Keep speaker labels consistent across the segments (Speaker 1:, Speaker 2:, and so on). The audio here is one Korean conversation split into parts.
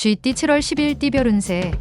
Speaker 1: 쥐띠 7월 10일 띠별 운세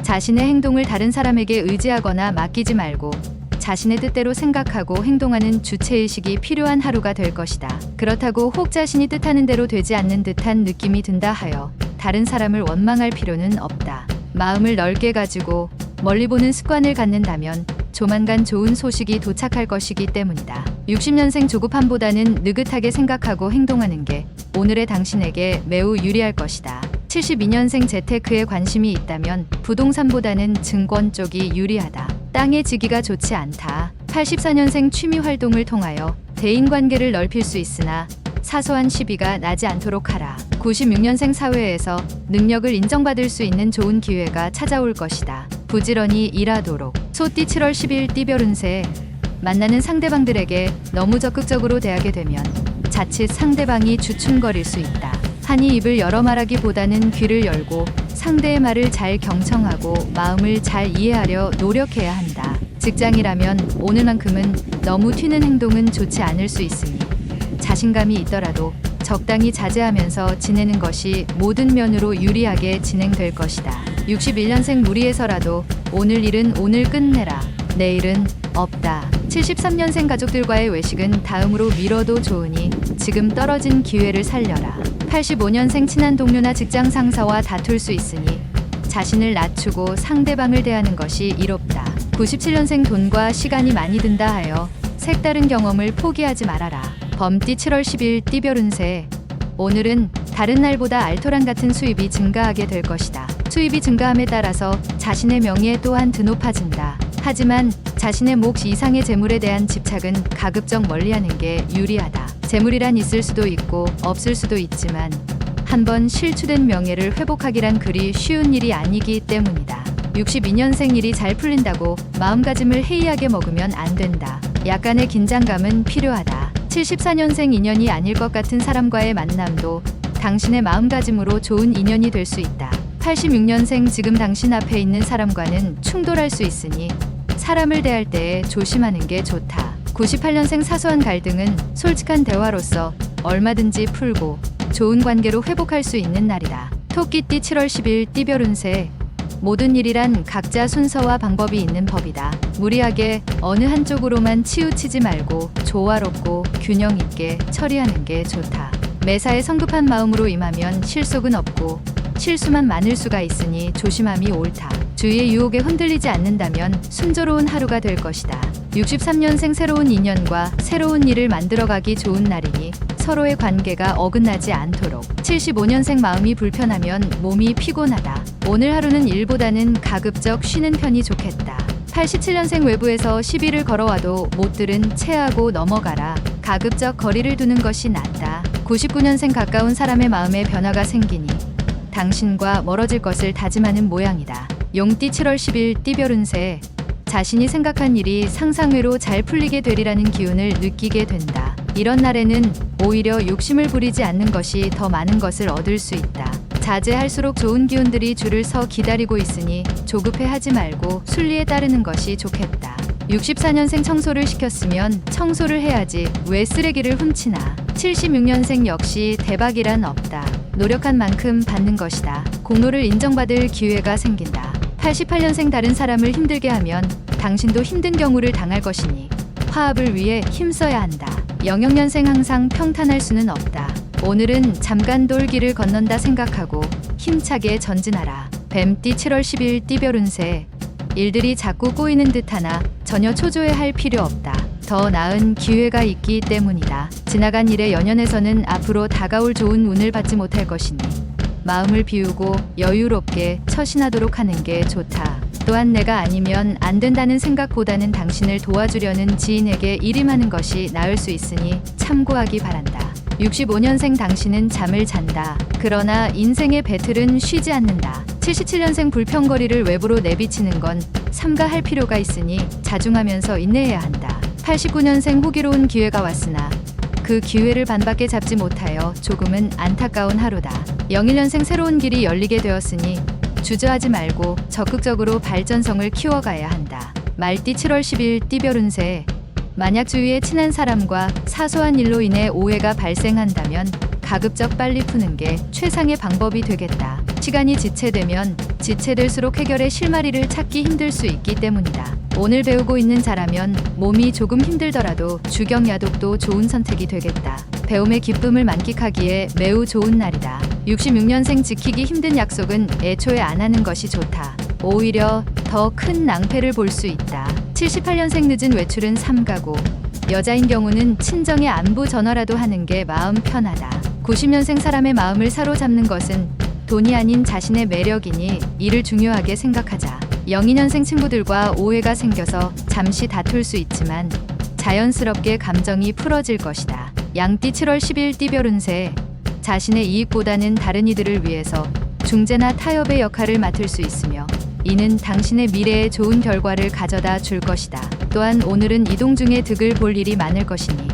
Speaker 1: 자신의 행동을 다른 사람에게 의지하거나 맡기지 말고 자신의 뜻대로 생각하고 행동하는 주체의식이 필요한 하루가 될 것이다. 그렇다고 혹 자신이 뜻하는 대로 되지 않는 듯한 느낌이 든다 하여 다른 사람을 원망할 필요는 없다. 마음을 넓게 가지고 멀리 보는 습관을 갖는다면 조만간 좋은 소식이 도착할 것이기 때문이다. 60년생 조급함보다는 느긋하게 생각하고 행동하는 게 오늘의 당신에게 매우 유리할 것이다. 72년생 재테크에 관심이 있다면 부동산보다는 증권 쪽이 유리하다. 땅의 지기가 좋지 않다. 84년생 취미 활동을 통하여 대인 관계를 넓힐 수 있으나 사소한 시비가 나지 않도록 하라. 96년생 사회에서 능력을 인정받을 수 있는 좋은 기회가 찾아올 것이다. 부지런히 일하도록. 소띠 7월 10일 띠별 운세. 만나는 상대방들에게 너무 적극적으로 대하게 되면 자칫 상대방이 주춤거릴 수 있다. 한이 입을 열어 말하기보다는 귀를 열고 상대의 말을 잘 경청하고 마음을 잘 이해하려 노력해야 한다. 직장이라면 오늘만큼은 너무 튀는 행동은 좋지 않을 수 있으니 자신감이 있더라도 적당히 자제하면서 지내는 것이 모든 면으로 유리하게 진행될 것이다. 61년생 무리에서라도 오늘 일은 오늘 끝내라. 내일은 없다. 73년생 가족들과의 외식은 다음으로 미뤄도 좋으니 지금 떨어진 기회를 살려라. 85년생 친한 동료나 직장 상사와 다툴 수 있으니 자신을 낮추고 상대방을 대하는 것이 이롭다. 97년생 돈과 시간이 많이 든다 하여 색다른 경험을 포기하지 말아라. 범띠 7월 10일 띠별 운세. 오늘은 다른 날보다 알토란 같은 수입이 증가하게 될 것이다. 수입이 증가함에 따라서 자신의 명예 또한 드높아진다. 하지만 자신의 몫 이상의 재물에 대한 집착은 가급적 멀리하는 게 유리하다. 재물이란 있을 수도 있고 없을 수도 있지만 한번 실추된 명예를 회복하기란 그리 쉬운 일이 아니기 때문이다. 62년생 일이 잘 풀린다고 마음가짐을 해이하게 먹으면 안 된다. 약간의 긴장감은 필요하다. 74년생 인연이 아닐 것 같은 사람과의 만남도 당신의 마음가짐으로 좋은 인연이 될 수 있다. 86년생 지금 당신 앞에 있는 사람과는 충돌할 수 있으니 사람을 대할 때 조심하는 게 좋다. 98년생 사소한 갈등은 솔직한 대화로서 얼마든지 풀고 좋은 관계로 회복할 수 있는 날이다. 토끼띠 7월 10일 띠별 운세 모든 일이란 각자 순서와 방법이 있는 법이다. 무리하게 어느 한쪽으로만 치우치지 말고 조화롭고 균형 있게 처리하는 게 좋다. 매사에 성급한 마음으로 임하면 실속은 없고 실수만 많을 수가 있으니 조심함이 옳다. 주위의 유혹에 흔들리지 않는다면 순조로운 하루가 될 것이다. 63년생 새로운 인연과 새로운 일을 만들어가기 좋은 날이니 서로의 관계가 어긋나지 않도록 75년생 마음이 불편하면 몸이 피곤하다. 오늘 하루는 일보다는 가급적 쉬는 편이 좋겠다. 87년생 외부에서 시비를 걸어와도 못 들은 체하고 넘어가라. 가급적 거리를 두는 것이 낫다. 99년생 가까운 사람의 마음에 변화가 생기니 당신과 멀어질 것을 다짐하는 모양이다. 용띠 7월 10일 띠별 운세 자신이 생각한 일이 상상외로 잘 풀리게 되리라는 기운을 느끼게 된다. 이런 날에는 오히려 욕심을 부리지 않는 것이 더 많은 것을 얻을 수 있다. 자제할수록 좋은 기운들이 줄을 서 기다리고 있으니 조급해 하지 말고 순리에 따르는 것이 좋겠다. 64년생 청소를 시켰으면 청소를 해야지 왜 쓰레기를 훔치나. 76년생 역시 대박이란 없다. 노력한 만큼 받는 것이다. 공로를 인정받을 기회가 생긴다. 88년생 다른 사람을 힘들게 하면 당신도 힘든 경우를 당할 것이니 화합을 위해 힘써야 한다. 영영년생 항상 평탄할 수는 없다. 오늘은 잠깐 돌길을 건넌다 생각하고 힘차게 전진하라. 뱀띠 7월 10일 띠별 운세. 일들이 자꾸 꼬이는 듯하나 전혀 초조해할 필요 없다. 더 나은 기회가 있기 때문이다. 지나간 일에 연연해서는 앞으로 다가올 좋은 운을 받지 못할 것이니 마음을 비우고 여유롭게 처신하도록 하는 게 좋다. 또한 내가 아니면 안 된다는 생각보다는 당신을 도와주려는 지인에게 일임하는 것이 나을 수 있으니 참고하기 바란다. 65년생 당신은 잠을 잔다. 그러나 인생의 배틀은 쉬지 않는다. 77년생 불평거리를 외부로 내비치는 건 삼가할 필요가 있으니 자중하면서 인내해야 한다. 89년생 호기로운 기회가 왔으나 그 기회를 반밖에 잡지 못하여 조금은 안타까운 하루다. 01년생 새로운 길이 열리게 되었으니 주저하지 말고 적극적으로 발전성을 키워가야 한다. 말띠 7월 10일 띠별 운세 만약 주위에 친한 사람과 사소한 일로 인해 오해가 발생한다면 가급적 빨리 푸는 게 최상의 방법이 되겠다. 시간이 지체되면 지체될수록 해결의 실마리를 찾기 힘들 수 있기 때문이다. 오늘 배우고 있는 자라면 몸이 조금 힘들더라도 주경 야독도 좋은 선택이 되겠다. 배움의 기쁨을 만끽하기에 매우 좋은 날이다. 66년생 지키기 힘든 약속은 애초에 안 하는 것이 좋다. 오히려 더 큰 낭패를 볼 수 있다. 78년생 늦은 외출은 삼가고 여자인 경우는 친정의 안부 전화라도 하는 게 마음 편하다. 90년생 사람의 마음을 사로잡는 것은 돈이 아닌 자신의 매력이니 이를 중요하게 생각하자. 02년생 친구들과 오해가 생겨서 잠시 다툴 수 있지만 자연스럽게 감정이 풀어질 것이다. 양띠 7월 10일 띠별 운세 자신의 이익보다는 다른 이들을 위해서 중재나 타협의 역할을 맡을 수 있으며 이는 당신의 미래에 좋은 결과를 가져다 줄 것이다. 또한 오늘은 이동 중에 득을 볼 일이 많을 것이니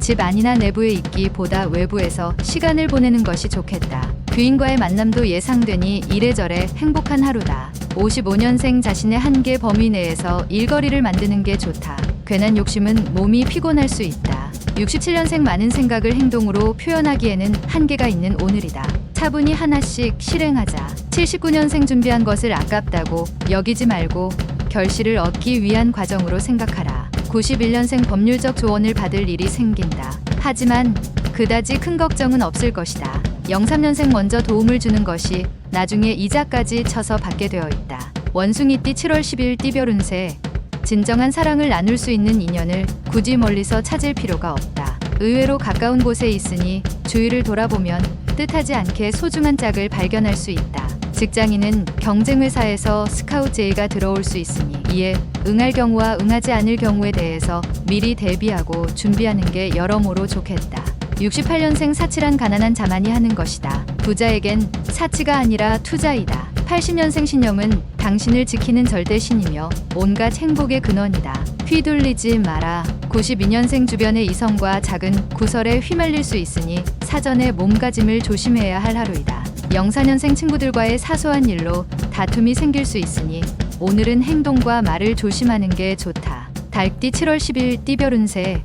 Speaker 1: 집 안이나 내부에 있기보다 외부에서 시간을 보내는 것이 좋겠다. 귀인과의 만남도 예상되니 이래저래 행복한 하루다. 55년생 자신의 한계 범위 내에서 일거리를 만드는 게 좋다. 괜한 욕심은 몸이 피곤할 수 있다. 67년생 많은 생각을 행동으로 표현하기에는 한계가 있는 오늘이다. 차분히 하나씩 실행하자. 79년생 준비한 것을 아깝다고 여기지 말고 결실을 얻기 위한 과정으로 생각하라. 91년생 법률적 조언을 받을 일이 생긴다. 하지만 그다지 큰 걱정은 없을 것이다. 03년생 먼저 도움을 주는 것이 나중에 이자까지 쳐서 받게 되어 있다. 원숭이띠 7월 10일 띠별 운세 진정한 사랑을 나눌 수 있는 인연을 굳이 멀리서 찾을 필요가 없다. 의외로 가까운 곳에 있으니 주위를 돌아보면 뜻하지 않게 소중한 짝을 발견할 수 있다. 직장인은 경쟁 회사에서 스카우트 제의가 들어올 수 있으니 이에 응할 경우와 응하지 않을 경우에 대해서 미리 대비하고 준비하는 게 여러모로 좋겠다. 68년생 사치란 가난한 자만이 하는 것이다. 부자에겐 사치가 아니라 투자이다. 80년생 신념은 당신을 지키는 절대 신이며 온갖 행복의 근원이다. 휘둘리지 마라. 92년생 주변의 이성과 작은 구설에 휘말릴 수 있으니 사전에 몸가짐을 조심해야 할 하루이다. 04년생 친구들과의 사소한 일로 다툼이 생길 수 있으니 오늘은 행동과 말을 조심하는 게 좋다. 달띠 7월 10일 띠별 운세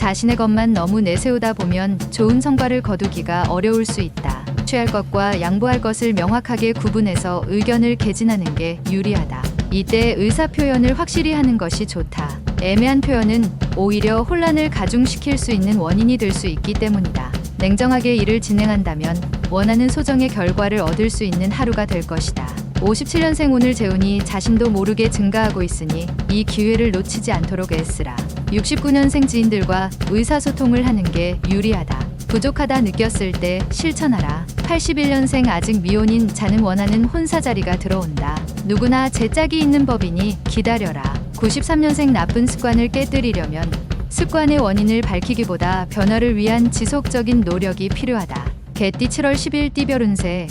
Speaker 1: 자신의 것만 너무 내세우다 보면 좋은 성과를 거두기가 어려울 수 있다. 취할 것과 양보할 것을 명확하게 구분해서 의견을 개진하는 게 유리하다. 이때 의사 표현을 확실히 하는 것이 좋다. 애매한 표현은 오히려 혼란을 가중시킬 수 있는 원인이 될 수 있기 때문이다. 냉정하게 일을 진행한다면 원하는 소정의 결과를 얻을 수 있는 하루가 될 것이다. 57년생 오늘 재운이 자신도 모르게 증가하고 있으니 이 기회를 놓치지 않도록 애쓰라. 69년생 지인들과 의사소통을 하는 게 유리하다. 부족하다 느꼈을 때 실천하라. 81년생 아직 미혼인 자는 원하는 혼사 자리가 들어온다. 누구나 제 짝이 있는 법이니 기다려라. 93년생 나쁜 습관을 깨뜨리려면 습관의 원인을 밝히기보다 변화를 위한 지속적인 노력이 필요하다. 개띠 7월 10일 띠별 운세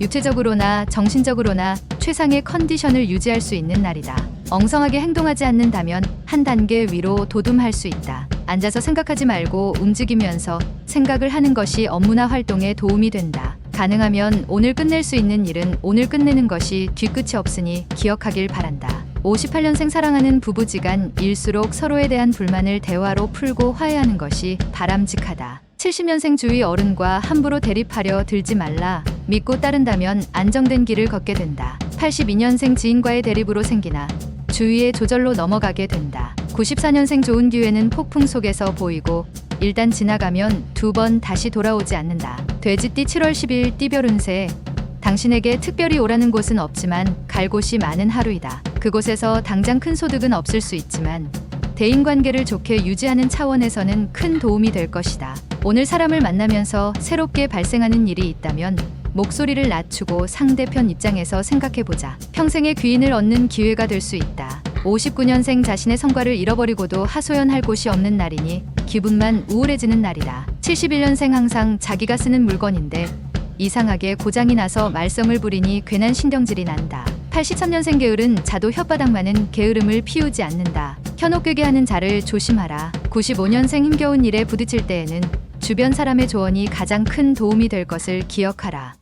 Speaker 1: 육체적으로나 정신적으로나 최상의 컨디션을 유지할 수 있는 날이다. 엉성하게 행동하지 않는다면 한 단계 위로 도둠할 수 있다. 앉아서 생각하지 말고 움직이면서 생각을 하는 것이 업무나 활동에 도움이 된다. 가능하면 오늘 끝낼 수 있는 일은 오늘 끝내는 것이 뒤끝이 없으니 기억하길 바란다. 58년생 사랑하는 부부지간 일수록 서로에 대한 불만을 대화로 풀고 화해하는 것이 바람직하다. 70년생 주위 어른과 함부로 대립하려 들지 말라. 믿고 따른다면 안정된 길을 걷게 된다. 82년생 지인과의 대립으로 생기나 주위의 조절로 넘어가게 된다. 94년생 좋은 기회는 폭풍 속에서 보이고 일단 지나가면 두 번 다시 돌아오지 않는다. 돼지띠 7월 10일 띠별 운세 당신에게 특별히 오라는 곳은 없지만 갈 곳이 많은 하루이다. 그곳에서 당장 큰 소득은 없을 수 있지만 대인 관계를 좋게 유지하는 차원에서는 큰 도움이 될 것이다. 오늘 사람을 만나면서 새롭게 발생하는 일이 있다면 목소리를 낮추고 상대편 입장에서 생각해보자. 평생의 귀인을 얻는 기회가 될 수 있다. 59년생 자신의 성과를 잃어버리고도 하소연할 곳이 없는 날이니 기분만 우울해지는 날이다. 71년생 항상 자기가 쓰는 물건인데 이상하게 고장이 나서 말썽을 부리니 괜한 신경질이 난다. 83년생 게으른 자도 혓바닥만은 게으름을 피우지 않는다. 현혹되게 하는 자를 조심하라. 95년생 힘겨운 일에 부딪힐 때에는 주변 사람의 조언이 가장 큰 도움이 될 것을 기억하라.